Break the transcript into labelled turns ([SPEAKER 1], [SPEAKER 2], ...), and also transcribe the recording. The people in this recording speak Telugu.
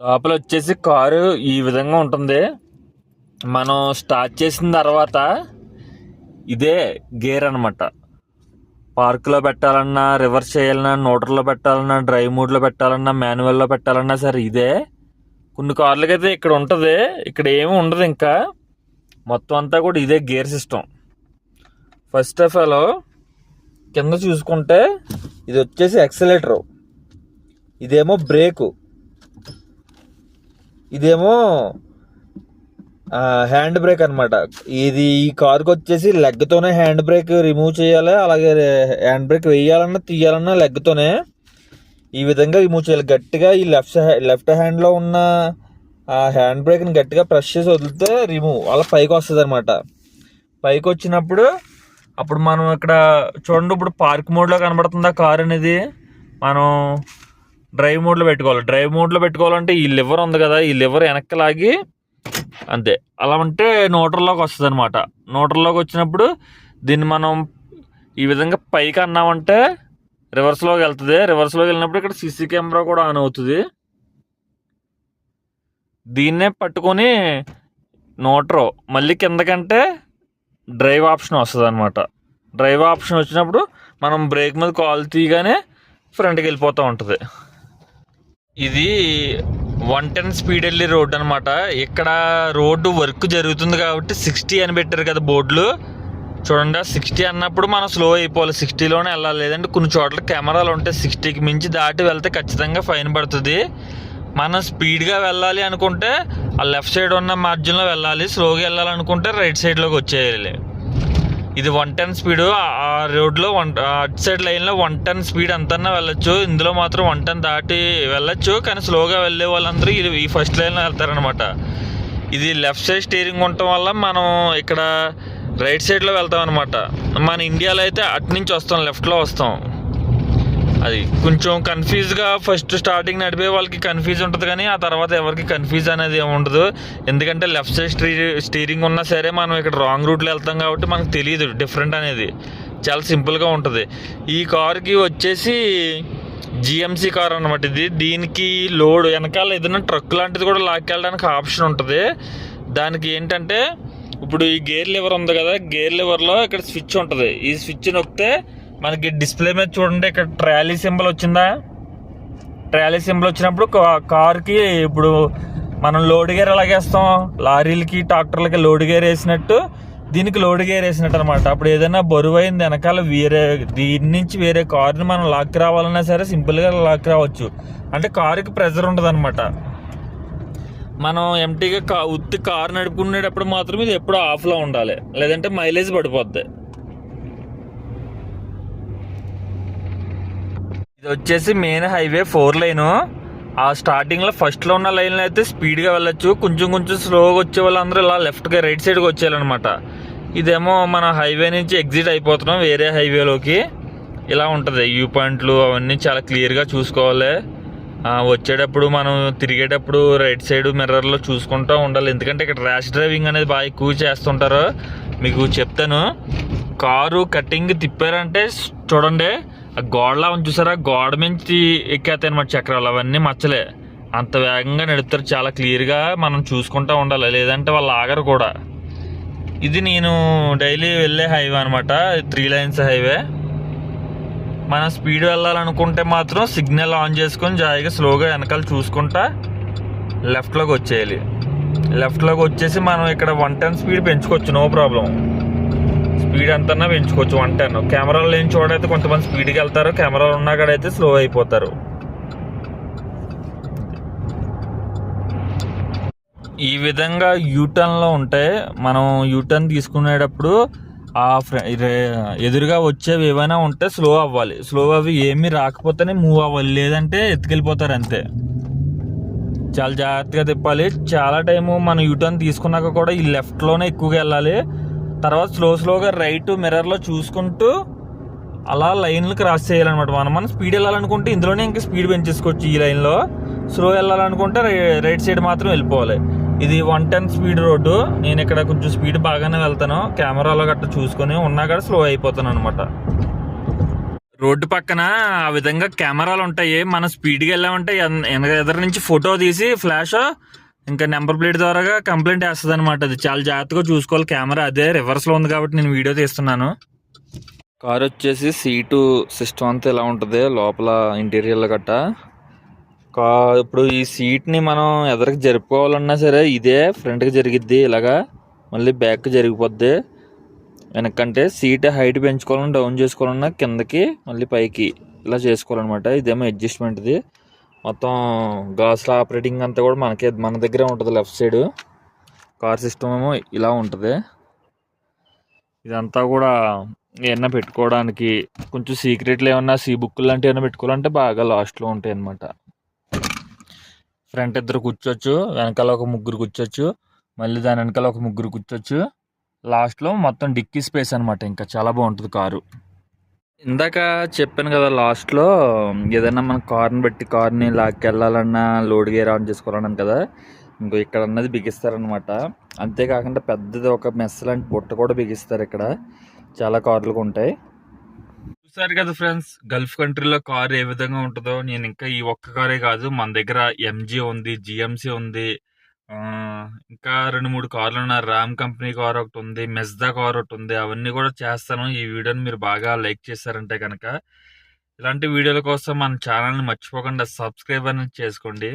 [SPEAKER 1] లోపల వచ్చేసి కారు ఈ విధంగా ఉంటుంది. మనం స్టార్ట్ చేసిన తర్వాత ఇదే గేర్ అనమాట పార్కులో పెట్టాలన్నా రివర్స్ చేయాలన్నా నోటర్లో పెట్టాలన్నా డ్రైవ్ మోడ్లో పెట్టాలన్నా మాన్యువల్లో పెట్టాలన్నా సరే ఇదే. కొన్ని కార్లకైతే ఇక్కడ ఉంటుంది ఇక్కడ ఏమి ఉండదు ఇంకా. మొత్తం అంతా కూడా ఇదే gear system first of all కింద చూసుకుంటే ఇది వచ్చేసి ఎక్సలేటరు ఇదేమో బ్రేకు. ఇదేమో హ్యాండ్ బ్రేక్ అనమాట ఇది ఈ కార్కి వచ్చేసి లెగ్తోనే హ్యాండ్ బ్రేక్ రిమూవ్ చేయాలి అలాగే హ్యాండ్ బ్రేక్ వేయాలన్నా తీయాలన్నా లెగ్తోనే ఈ విధంగా రిమూవ్ చేయాలి. గట్టిగా ఈ లెఫ్ట్ లెఫ్ట్ హ్యాండ్లో ఉన్న ఆ హ్యాండ్ బ్రేక్ని గట్టిగా ప్రెస్ చేసి వదిలితే రిమూవ్ అలా పైకి వస్తుంది అనమాట పైకి వచ్చినప్పుడు అప్పుడు మనం ఇక్కడ చూడండి ఇప్పుడు పార్క్ మోడ్లో కనబడుతుంది ఆ కార్ అనేది? మనం డ్రైవ్ మోడ్లో పెట్టుకోవాలి. డ్రైవ్ మోడ్లో పెట్టుకోవాలంటే ఈ లివర్ ఉంది కదా ఈ లివర్ వెనక్కి లాగి అంతే. అలా ఉంటే నోటర్లోకి వస్తుంది అనమాట నోటర్లోకి వచ్చినప్పుడు దీన్ని మనం ఈ విధంగా పైకి అన్నామంటే రివర్స్లోకి వెళ్తుంది. రివర్స్లోకి వెళ్ళినప్పుడు ఇక్కడ సీసీ కెమెరా కూడా ఆన్ అవుతుంది. దీన్నే పట్టుకొని నోటరు మళ్ళీ కిందకంటే డ్రైవ్ ఆప్షన్ వస్తుంది అనమాట డ్రైవ్ ఆప్షన్ వచ్చినప్పుడు మనం బ్రేక్ మీద కాల్ తీయగానే ఫ్రంట్కి వెళ్ళిపోతూ ఉంటుంది. ఇది వన్ టెన్ స్పీడ్ వెళ్ళే రోడ్ అనమాట ఇక్కడ రోడ్డు వర్క్ జరుగుతుంది కాబట్టి సిక్స్టీ అని పెట్టారు కదా బోర్డులు. చూడండి సిక్స్టీ అన్నప్పుడు మనం స్లో అయిపోవాలి. సిక్స్టీలోనే వెళ్ళాలి. లేదంటే కొన్ని చోట్ల కెమెరాలు ఉంటాయి. సిక్స్టీకి మించి దాటి వెళ్తే ఖచ్చితంగా ఫైన్ పడుతుంది. మనం స్పీడ్గా వెళ్ళాలి అనుకుంటే ఆ లెఫ్ట్ సైడ్ ఉన్న మార్జిన్లో వెళ్ళాలి. స్లోగా వెళ్ళాలనుకుంటే రైట్ సైడ్లోకి వచ్చేయాలి. ఇది వన్ టెన్ స్పీడ్ ఆ రోడ్లో వన్ అటు సైడ్ లైన్లో వన్ టెన్ స్పీడ్ అంతన్నా వెళ్ళొచ్చు. ఇందులో మాత్రం వన్ టెన్ దాటి వెళ్ళొచ్చు. కానీ స్లోగా వెళ్ళే వాళ్ళందరూ ఇది ఈ ఫస్ట్ లైన్లో వెళ్తారనమాట ఇది లెఫ్ట్ సైడ్ స్టీరింగ్ ఉండటం వల్ల మనం ఇక్కడ రైట్ సైడ్లో వెళ్తాం అనమాట మన ఇండియాలో అయితే అటు నుంచి వస్తాం లెఫ్ట్లో వస్తాం. అది. కొంచెం కన్ఫ్యూజ్గా ఫస్ట్ స్టార్టింగ్ నడిపే వాళ్ళకి కన్ఫ్యూజ్ ఉంటుంది కానీ ఆ తర్వాత ఎవరికి కన్ఫ్యూజ్ అనేది ఏముండదు ఎందుకంటే లెఫ్ట్ సైడ్ స్టీ స్టీరింగ్ ఉన్నా సరే మనం ఇక్కడ రాంగ్ రూట్లో వెళ్తాం కాబట్టి మనకు తెలియదు డిఫరెంట్ అనేది. చాలా సింపుల్గా ఉంటుంది. ఈ కార్కి వచ్చేసి జిఎంసీ కార్ అనమాట ఇది. దీనికి లోడ్ వెనకాల ఏదైనా ట్రక్ లాంటిది కూడా లాక్కెళ్ళడానికి ఆప్షన్ ఉంటుంది. దానికి ఏంటంటే ఇప్పుడు ఈ గేర్ లివర్ ఉంది కదా గేర్ లివర్లో ఇక్కడ స్విచ్ ఉంటుంది. ఈ స్విచ్ నొక్కితే మనకి డిస్ప్లే మీద చూడండి ఇక్కడ ట్రాలీ సింబల్ వచ్చిందా? ట్రాలీ సింబల్ వచ్చినప్పుడు కారుకి కార్కి ఇప్పుడు మనం లోడ్ గేర్ ఎలాగేస్తాం లారీలకి ట్రాక్టర్లకి లోడ్ గేర్ వేసినట్టు దీనికి లోడ్ గేర్ వేసినట్టు అనమాట అప్పుడు ఏదైనా బరువు అయింది వెనకాల వేరే దీని నుంచి వేరే కార్ని మనం లాక్ రావాలన్నా సరే సింపుల్గా లాక్ రావచ్చు. అంటే కారుకి ప్రెజర్ ఉంటుంది అనమాట మనం ఎంటీగా కా ఉత్తి కారు నడుపుకునేటప్పుడు మాత్రం ఇది ఎప్పుడు ఆఫ్లో ఉండాలి. లేదంటే మైలేజ్ పడిపోద్ది. ఇది వచ్చేసి మెయిన్ హైవే ఫోర్ లైను. ఆ స్టార్టింగ్లో ఫస్ట్లో ఉన్న లైన్లో అయితే స్పీడ్గా వెళ్ళొచ్చు. కొంచెం కొంచెం స్లోగా వచ్చే వాళ్ళందరూ ఇలా లెఫ్ట్గా రైట్ సైడ్కి వచ్చేయాలన్నమాట. ఇదేమో మన హైవే నుంచి ఎగ్జిట్ అయిపోతున్నాం వేరే హైవేలోకి. ఇలా ఉంటుంది. వ్యూ పాయింట్లు అవన్నీ చాలా క్లియర్గా చూసుకోవాలి. వచ్చేటప్పుడు మనం తిరిగేటప్పుడు రైట్ సైడ్ మిర్రర్లో చూసుకుంటూ ఉండాలి. ఎందుకంటే ఇక్కడ ర్యాష్ డ్రైవింగ్ అనేది బాగా ఎక్కువ చేస్తుంటారు. మీకు చెప్తాను. కారు కటింగ్ తిప్పారంటే చూడండి. ఆ గోడలా ఉంది చూసారా? గోడ మించి ఎక్కేస్తాయి అనమాట చక్రాలు. అవన్నీ మచ్చలే. అంత వేగంగా నడుపుతారు. చాలా క్లియర్గా మనం చూసుకుంటూ ఉండాలి. లేదంటే వాళ్ళు ఆగరు కూడా. ఇది నేను డైలీ వెళ్ళే హైవే అనమాట త్రీ లైన్స్ హైవే. మనం స్పీడ్ వెళ్ళాలనుకుంటే మాత్రం సిగ్నల్ ఆన్ చేసుకొని జాయిగా స్లోగా వెనకాల చూసుకుంటా లెఫ్ట్లోకి వచ్చేయాలి. లెఫ్ట్లోకి వచ్చేసి మనం ఇక్కడ వన్ టెన్ స్పీడ్ పెంచుకోవచ్చు. No problem. స్పీడ్ ఎంతన్నా పెంచుకోవచ్చు. వన్ టెన్ కెమెరాలు లేని చూడైతే కొంతమంది స్పీడ్కి వెళ్తారు. కెమెరాలు ఉన్నా కాడైతే స్లో అయిపోతారు. ఈ విధంగా యూటర్న్లో ఉంటే మనం యూటర్న్ తీసుకునేటప్పుడు ఆ ఎదురుగా వచ్చేవి ఏమైనా ఉంటే స్లో అవ్వాలి. స్లో అవి ఏమీ రాకపోతేనే మూవ్ అవ్వాలి. లేదంటే ఎత్తుకెళ్ళిపోతారు అంతే. చాలా జాగ్రత్తగా తిప్పాలి. చాలా టైము మనం యూటర్న్ తీసుకున్నాక కూడా ఈ లెఫ్ట్లోనే ఎక్కువగా వెళ్ళాలి. తర్వాత స్లో స్లోగా రైట్ మిర్రర్లో చూసుకుంటూ అలా లైన్లు క్రాస్ చేయాలన్నమాట. మనం మనం స్పీడ్ వెళ్ళాలనుకుంటే ఇందులోనే ఇంకా స్పీడ్ పెంచేసుకోవచ్చు ఈ లైన్లో స్లో వెళ్ళాలనుకుంటే రైట్ సైడ్ మాత్రం వెళ్ళిపోవాలి. ఇది వన్ టెన్ స్పీడ్ రోడ్డు నేను ఇక్కడ కొంచెం స్పీడ్ బాగానే వెళ్తాను. కెమెరాలో గట్రా చూసుకొని ఉన్నా కూడా స్లో అయిపోతాను అనమాట రోడ్డు పక్కన ఆ విధంగా కెమెరాలు ఉంటాయి. మనం స్పీడ్గా వెళ్ళామంటే వెనక ఎదురు నుంచి ఫోటో తీసి ఫ్లాష్ ఇంకా నెంబర్ ప్లేట్ ద్వారా కంప్లైంట్ వేస్తుంది అనమాట అది చాలా జాగ్రత్తగా చూసుకోవాలి. కెమెరా అదే రివర్స్లో ఉంది కాబట్టి నేను వీడియో తీస్తున్నాను. కార్ వచ్చేసి సీటు సిస్టమ్ అంతా ఇలా ఉంటుంది? లోపల ఇంటీరియర్లో గట్ట? కా ఇప్పుడు ఈ సీట్ని మనం ఎదరికి జరుపుకోవాలన్నా సరే ఇదే ఫ్రంట్కి జరిగిద్ది. ఇలాగా మళ్ళీ బ్యాక్ జరిగిపోద్ది. వెనకంటే సీట్ హైట్ పెంచుకోవాలన్నా డౌన్ చేసుకోవాలన్నా కిందకి మళ్ళీ పైకి ఇలా చేసుకోవాలన్నమాట. ఇదేమో అడ్జస్ట్మెంట్ది మొత్తం గ్లాసుల ఆపరేటింగ్ అంతా కూడా మనకే మన దగ్గరే ఉంటుంది లెఫ్ట్ సైడ్ కార్ సిస్టమ్ ఏమో ఇలా ఉంటుంది. ఇదంతా కూడా ఏమన్నా పెట్టుకోవడానికి కొంచెం సీక్రెట్లు ఏమన్నా సీ బుక్లు లాంటివి ఏమైనా పెట్టుకోవాలంటే బాగా లాస్ట్లో ఉంటాయి అన్నమాట. ఫ్రంట్ ఇద్దరు కూర్చోవచ్చు వెనకాల ఒక ముగ్గురు కూర్చోవచ్చు మళ్ళీ దాని వెనకాల ఒక ముగ్గురు కూర్చోవచ్చు. లాస్ట్లో మొత్తం డిక్కీ స్పేస్ అనమాట ఇంకా చాలా బాగుంటుంది కారు. ఇందాక చెప్పాను కదా లాస్ట్లో ఏదైనా మన కార్ని బట్టి కార్ని లాక్కెళ్ళాలన్నా లోడ్ గేర్ ఆన్ చేసుకోవాలన్నాను కదా ఇంకో ఇక్కడ అన్నది బిగిస్తారనమాట అంతేకాకుండా పెద్దది ఒక మెస్ లాంటి బుట్ట కూడా బిగిస్తారు ఇక్కడ. చాలా కార్లు ఉంటాయి. చూసారు కదా ఫ్రెండ్స్ గల్ఫ్ కంట్రీలో కార్ ఏ విధంగా ఉంటుందో. నేను ఇంకా ఈ ఒక్క కారే కాదు మన దగ్గర ఎంజీ ఉంది జిఎంసి ఉంది ఇంకా రెండు మూడు కార్లు ఉన్నాయి రామ్ కంపెనీ కార్ ఒకటి ఉంది మెజ్దా కార్ ఒకటి ఉంది. అవన్నీ కూడా చేస్తాను. ఈ వీడియోని మీరు బాగా లైక్ చేశారంటే కనుక ఇలాంటి వీడియోల కోసం మన ఛానల్ని మర్చిపోకుండా సబ్స్క్రైబ్ అనేది చేసుకోండి.